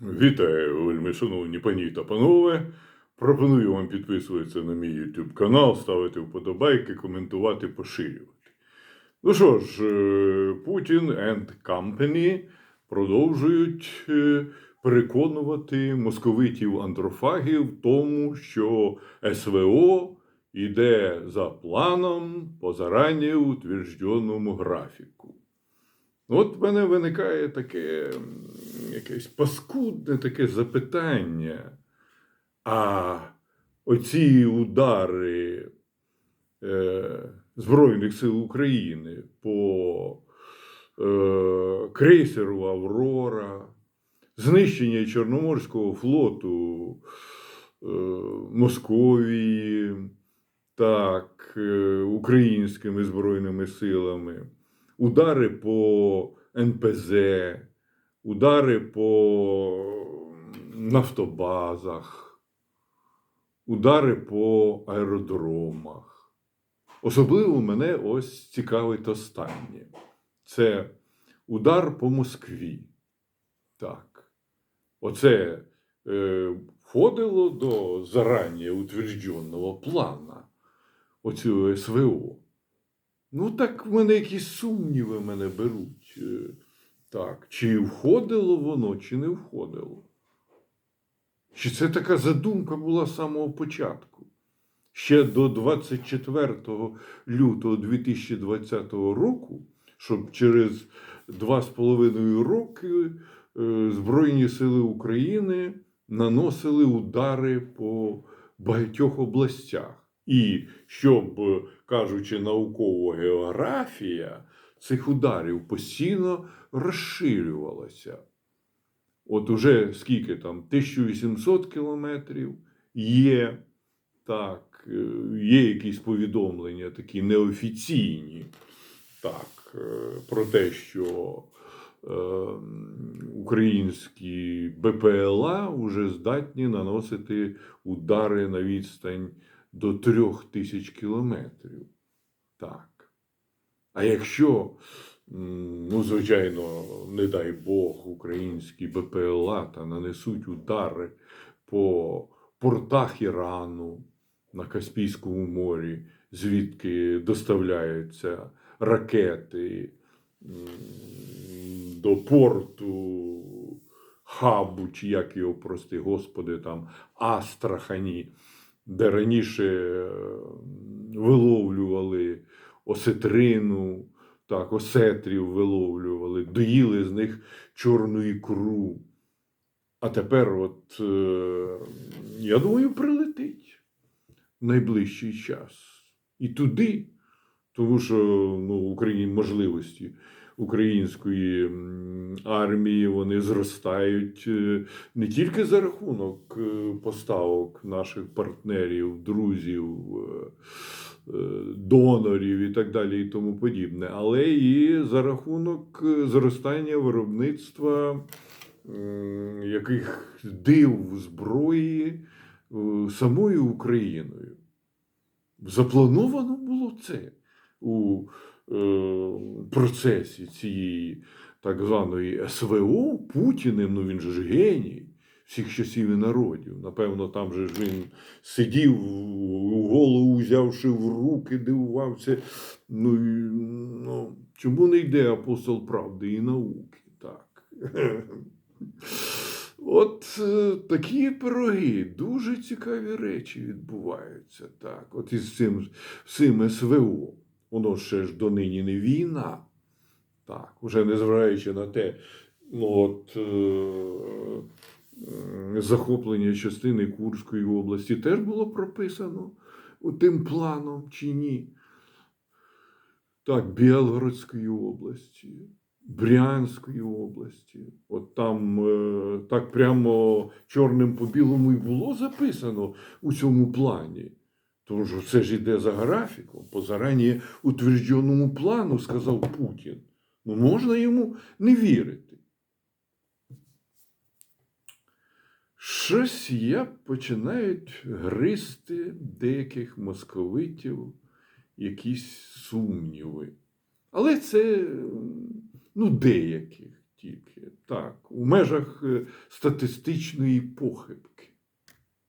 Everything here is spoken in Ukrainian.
Вітаю, вельми шановні пані та панове. Пропоную вам підписуватися на мій YouTube канал, ставити вподобайки, коментувати, поширювати. Ну що ж, е, Путін and Company продовжують е, переконувати московитів антрофагів в тому, що СВО йде за планом по зарані утвержденому графіку. От в мене виникає таке якесь паскудне таке запитання. А оці удари е, Збройних сил України по е, крейсеру Аврора, знищення Чорноморського флоту е, Московії, так, е, українськими збройними силами удари по НПЗ, удари по нафтобазах, удари по аеродромах. Особливо мене ось цікавить останнє. Це удар по Москві. Так. Оце е, входило до зарані утвердженого плана оцього СВО. Ну, так в мене якісь сумніви мене беруть. Так, чи входило воно, чи не входило? Чи це така задумка була з самого початку? Ще до 24 лютого 2020 року, щоб через два з половиною роки е, Збройні Сили України наносили удари по багатьох областях. І щоб, кажучи, наукова географія цих ударів постійно розширювалася. От уже скільки там, 1800 кілометрів є, так, е, є якісь повідомлення такі неофіційні, так, е, про те, що е, українські БПЛА вже здатні наносити удари на відстань до трьох тисяч кілометрів. Так. А якщо, ну, звичайно, не дай Бог, українські БПЛА та нанесуть удари по портах Ірану на Каспійському морі, звідки доставляються ракети до порту Хабу, чи як його, прости Господи, там Астрахані де раніше виловлювали осетрину, так, осетрів виловлювали, доїли з них чорну ікру. А тепер, от, е, я думаю, прилетить в найближчий час. І туди, тому що ну, в Україні можливості української армії вони зростають е, не тільки за рахунок е, поставок наших партнерів, друзів, е, донорів і так далі, і тому подібне, але і за рахунок зростання виробництва яких див зброї самою Україною. Заплановано було це у процесі цієї так званої СВО Путіним, ну він же ж геній всіх часів і народів. Напевно, там же ж він сидів, голову взявши в руки, дивувався. Ну, ну чому не йде апостол правди і науки? Так. От е, такі пироги, дуже цікаві речі відбуваються. Так, от із цим, цим СВО. Воно ще ж донині не війна. Так, уже незважаючи на те, ну от е, е, захоплення частини Курської області теж було прописано тим планом чи ні. Так, Білгородської області, Брянської області. От там е, так прямо чорним по білому і було записано у цьому плані. Тому що це ж іде за графіком, по зарані утвердженому плану, сказав Путін. Ну, можна йому не вірити. Щось я починають гризти деяких московитів якісь сумніви. Але це ну, деяких. тільки. Так, у межах е, статистичної похибки.